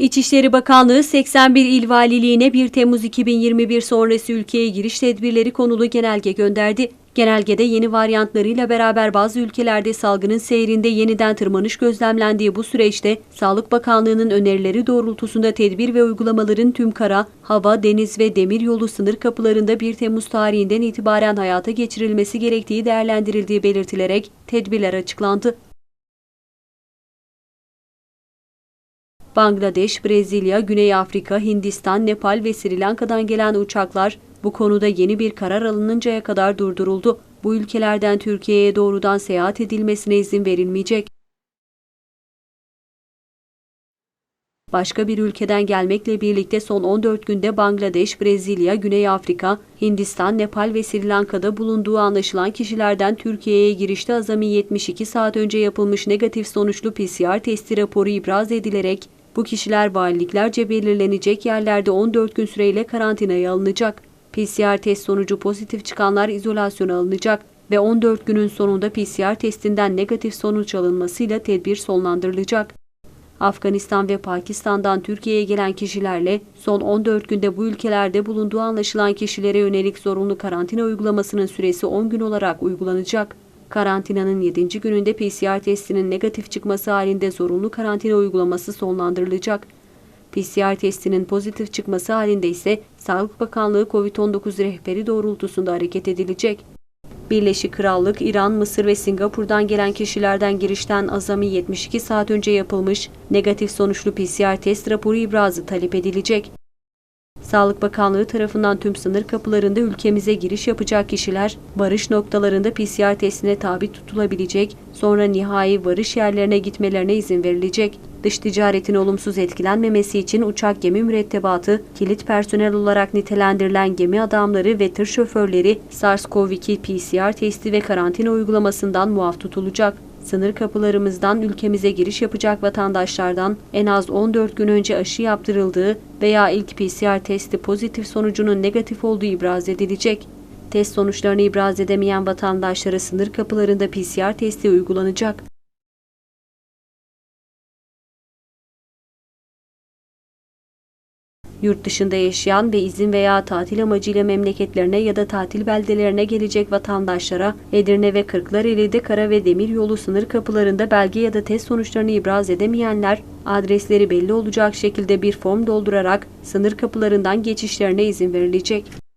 İçişleri Bakanlığı 81 il valiliğine 1 Temmuz 2021 sonrası ülkeye giriş tedbirleri konulu genelge gönderdi. Genelgede yeni varyantlarıyla beraber bazı ülkelerde salgının seyrinde yeniden tırmanış gözlemlendiği bu süreçte Sağlık Bakanlığı'nın önerileri doğrultusunda tedbir ve uygulamaların tüm kara, hava, deniz ve demir yolu sınır kapılarında 1 Temmuz tarihinden itibaren hayata geçirilmesi gerektiği değerlendirildiği belirtilerek tedbirler açıklandı. Bangladeş, Brezilya, Güney Afrika, Hindistan, Nepal ve Sri Lanka'dan gelen uçaklar bu konuda yeni bir karar alınıncaya kadar durduruldu. Bu ülkelerden Türkiye'ye doğrudan seyahat edilmesine izin verilmeyecek. Başka bir ülkeden gelmekle birlikte son 14 günde Bangladeş, Brezilya, Güney Afrika, Hindistan, Nepal ve Sri Lanka'da bulunduğu anlaşılan kişilerden Türkiye'ye girişte azami 72 saat önce yapılmış negatif sonuçlu PCR testi raporu ibraz edilerek bu kişiler valiliklerce belirlenecek yerlerde 14 gün süreyle karantinaya alınacak. PCR test sonucu pozitif çıkanlar izolasyona alınacak ve 14 günün sonunda PCR testinden negatif sonuç alınmasıyla tedbir sonlandırılacak. Afganistan ve Pakistan'dan Türkiye'ye gelen kişilerle son 14 günde bu ülkelerde bulunduğu anlaşılan kişilere yönelik zorunlu karantina uygulamasının süresi 10 gün olarak uygulanacak. Karantinanın 7. gününde PCR testinin negatif çıkması halinde zorunlu karantina uygulaması sonlandırılacak. PCR testinin pozitif çıkması halinde ise Sağlık Bakanlığı COVID-19 rehberi doğrultusunda hareket edilecek. Birleşik Krallık, İran, Mısır ve Singapur'dan gelen kişilerden girişten azami 72 saat önce yapılmış negatif sonuçlu PCR test raporu ibrazı talep edilecek. Sağlık Bakanlığı tarafından tüm sınır kapılarında ülkemize giriş yapacak kişiler varış noktalarında PCR testine tabi tutulabilecek, sonra nihai varış yerlerine gitmelerine izin verilecek. Dış ticaretin olumsuz etkilenmemesi için uçak gemi mürettebatı, kilit personel olarak nitelendirilen gemi adamları ve tır şoförleri SARS-CoV-2 PCR testi ve karantina uygulamasından muaf tutulacak. Sınır kapılarımızdan ülkemize giriş yapacak vatandaşlardan en az 14 gün önce aşı yaptırıldığı veya ilk PCR testi pozitif sonucunun negatif olduğu ibraz edilecek. Test sonuçlarını ibraz edemeyen vatandaşlara sınır kapılarında PCR testi uygulanacak. Yurt dışında yaşayan ve izin veya tatil amacıyla memleketlerine ya da tatil beldelerine gelecek vatandaşlara Edirne ve Kırklareli'de kara ve demir yolu sınır kapılarında belge ya da test sonuçlarını ibraz edemeyenler adresleri belli olacak şekilde bir form doldurarak sınır kapılarından geçişlerine izin verilecek.